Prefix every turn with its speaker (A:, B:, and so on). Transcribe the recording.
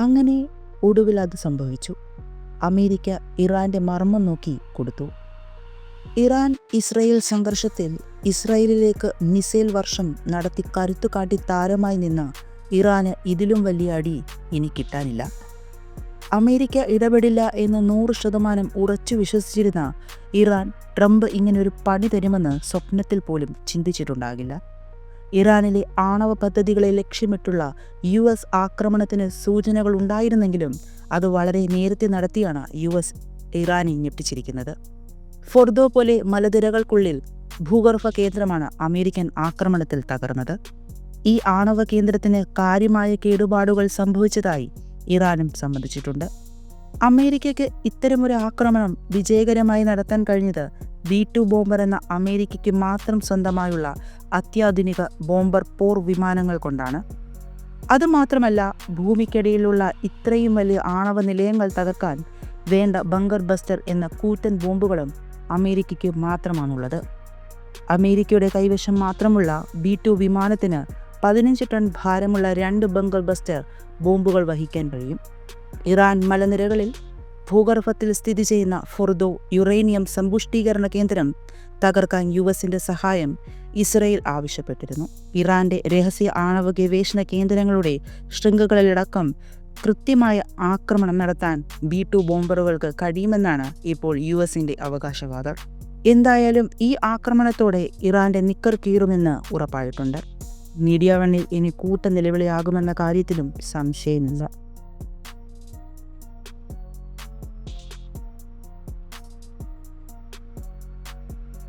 A: അങ്ങനെ ഒടുവിൽ അത് സംഭവിച്ചു. അമേരിക്ക ഇറാന്റെ മർമ്മം നോക്കി കൊടുത്തു. ഇറാൻ ഇസ്രയേൽ സംഘർഷത്തിൽ ഇസ്രയേലിലേക്ക് മിസൈൽ വർഷം നടത്തി കരുത്തുകാട്ടി താരമായി നിന്ന ഇറാന് ഇതിലും വലിയ അടി ഇനി കിട്ടാനില്ല. അമേരിക്ക ഇടപെടില്ല എന്ന് നൂറ് ശതമാനം ഉറച്ചു വിശ്വസിച്ചിരുന്ന ഇറാൻ ട്രംപ് ഇങ്ങനെ ഒരു പണി തരുമെന്ന് സ്വപ്നത്തിൽ പോലും ചിന്തിച്ചിട്ടുണ്ടാകില്ല. ഇറാനിലെ ആണവ പദ്ധതികളെ ലക്ഷ്യമിട്ടുള്ള യു എസ് ആക്രമണത്തിന് സൂചനകൾ ഉണ്ടായിരുന്നെങ്കിലും അത് വളരെ നേരത്തെ നടത്തിയാണ് യു എസ് ഇറാനെ ഞെട്ടിച്ചിരിക്കുന്നത്. ഫൊർദോ പോലെ മലനിരകൾക്കുള്ളിൽ ഭൂഗർഭ കേന്ദ്രമാണ് അമേരിക്കൻ ആക്രമണത്തിൽ തകർന്നത്. ഈ ആണവ കേന്ദ്രത്തിന് കാര്യമായ കേടുപാടുകൾ സംഭവിച്ചതായി ഇറാനും സമ്മതിച്ചിട്ടുണ്ട്. അമേരിക്കയ്ക്ക് ഇത്തരമൊരു ആക്രമണം വിജയകരമായി നടത്താൻ കഴിഞ്ഞത് ബി ടു ബോംബർ എന്ന അമേരിക്കയ്ക്ക് മാത്രം സ്വന്തമായുള്ള അത്യാധുനിക ബോംബർ പോർ വിമാനങ്ങൾ കൊണ്ടാണ്. അതുമാത്രമല്ല ഭൂമിക്കടിയിലുള്ള ഇത്രയും വലിയ ആണവ നിലയങ്ങൾ തകർക്കാൻ വേണ്ട ബങ്കർ ബസ്റ്റർ എന്ന കൂറ്റൻ ബോംബുകളും അമേരിക്കയ്ക്ക് മാത്രമാണുള്ളത്. അമേരിക്കയുടെ കൈവശം മാത്രമുള്ള ബി ടു വിമാനത്തിന് പതിനഞ്ച് ടൺ ഭാരമുള്ള രണ്ട് ബങ്കർ ബസ്റ്റർ ബോംബുകൾ വഹിക്കാൻ കഴിയും. ഇറാൻ മലനിരകളിൽ ഭൂഗർഭത്തിൽ സ്ഥിതി ചെയ്യുന്ന ഫുർദോ യുറേനിയം സമ്പുഷ്ടീകരണ കേന്ദ്രം തകർക്കാൻ യു എസിന്റെ സഹായം ഇസ്രയേൽ ആവശ്യപ്പെട്ടിരുന്നു. ഇറാന്റെ രഹസ്യ ആണവ ഗവേഷണ കേന്ദ്രങ്ങളുടെ ശൃംഖലകളിലടക്കം കൃത്യമായ ആക്രമണം നടത്താൻ ബി ടു ബോംബറുകൾക്ക് കഴിയുമെന്നാണ് ഇപ്പോൾ യു എസിന്റെ അവകാശവാദം. എന്തായാലും ഈ ആക്രമണത്തോടെ ഇറാന്റെ നിക്കർ കീറുമെന്ന് ഉറപ്പായിട്ടുണ്ട്. മീഡിയ വണ്ണിൽ ഇനി കൂട്ട നിലവിളിയാകുമെന്ന കാര്യത്തിലും സംശയമില്ല.